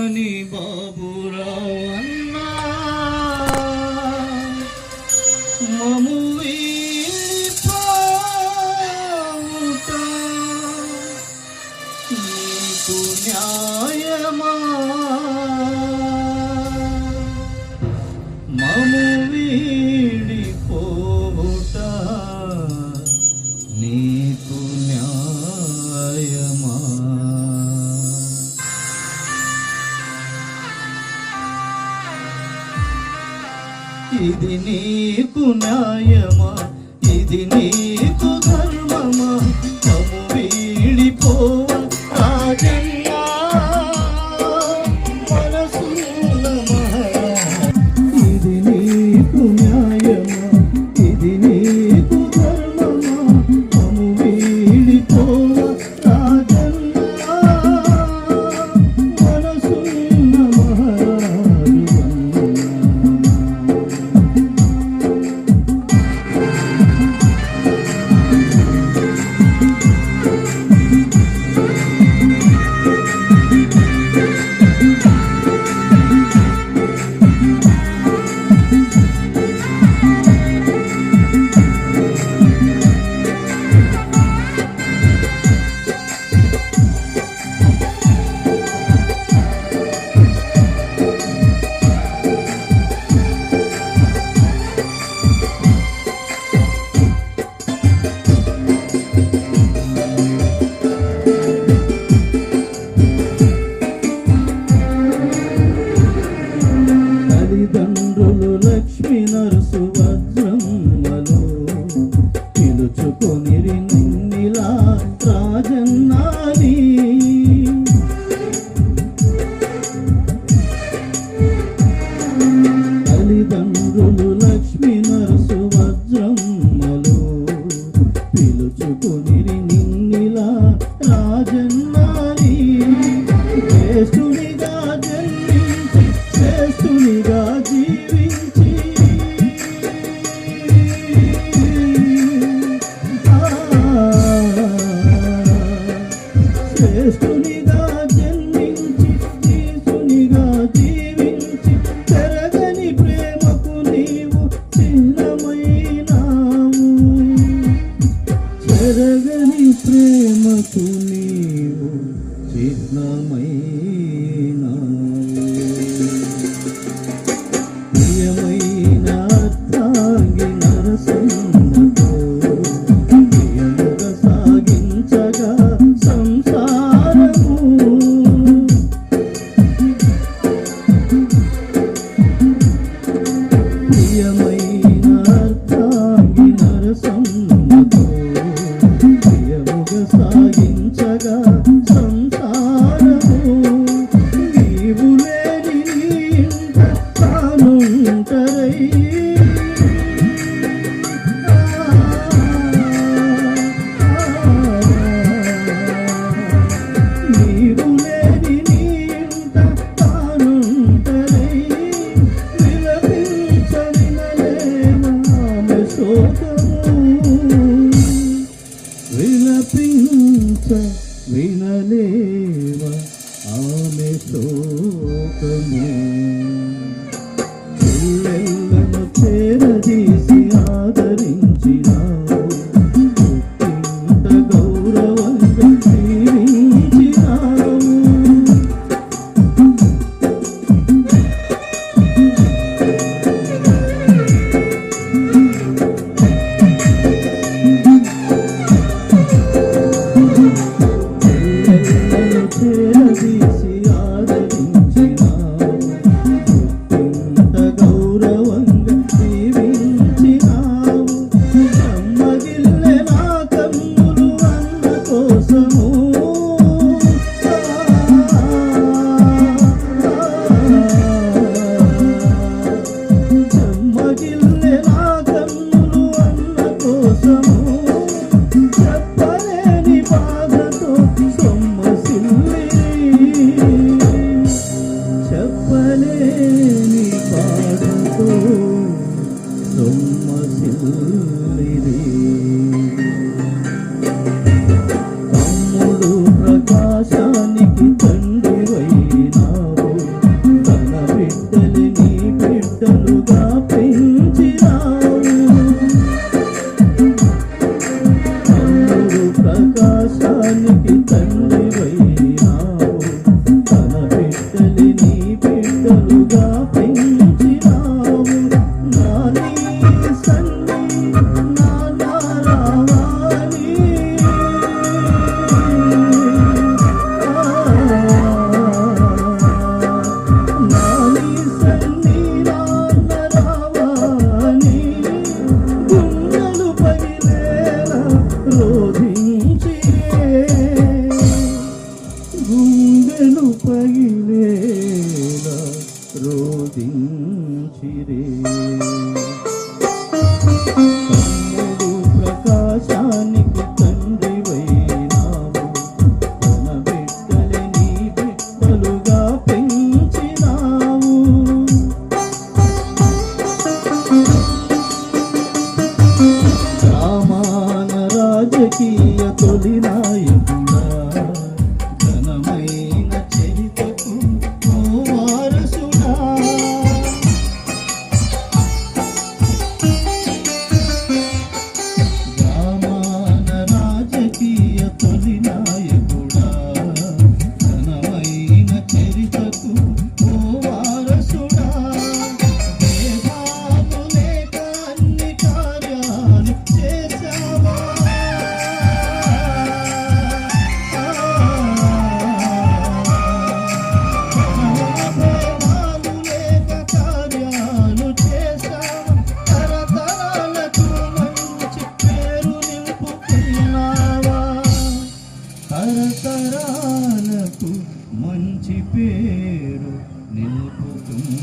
అని బాబురావు అన్నా. మము న్యాయమా? ఇది నీకు న్యాయమా? ఇది నీకు ధర్మమా? తము వీడిపో తల్లిదండ్రులు లక్ష్మి నరుసు వజ్రమ్మలు పిలుచుకొని నిన్నిలా రాజన్నాని తల్లిదండ్రులు లక్ష్మి నరుసు వజ్రమ్మలు పిలుచుకొని నిన్నిలా రాజన్నాని జ్యేష్ఠుడిగా జన్మ శ్రేష్ఠునిగా జీవించి. శ్రేష్ఠునిగా జన్మించి శ్రీసునిగా జీవించి పెరగని ప్రేమకు నీవు చిహ్నమైనావు. చెరగని ప్రేమకు నీవు చిహ్నమైనావు 说我 తండ్రివైనావు తన బిడ్డలు నీ బిడ్డలుగా పెంచినావు ప్రకాశానికి తండ్రివైనా మంచి పేరు నిలుపుతున్నా.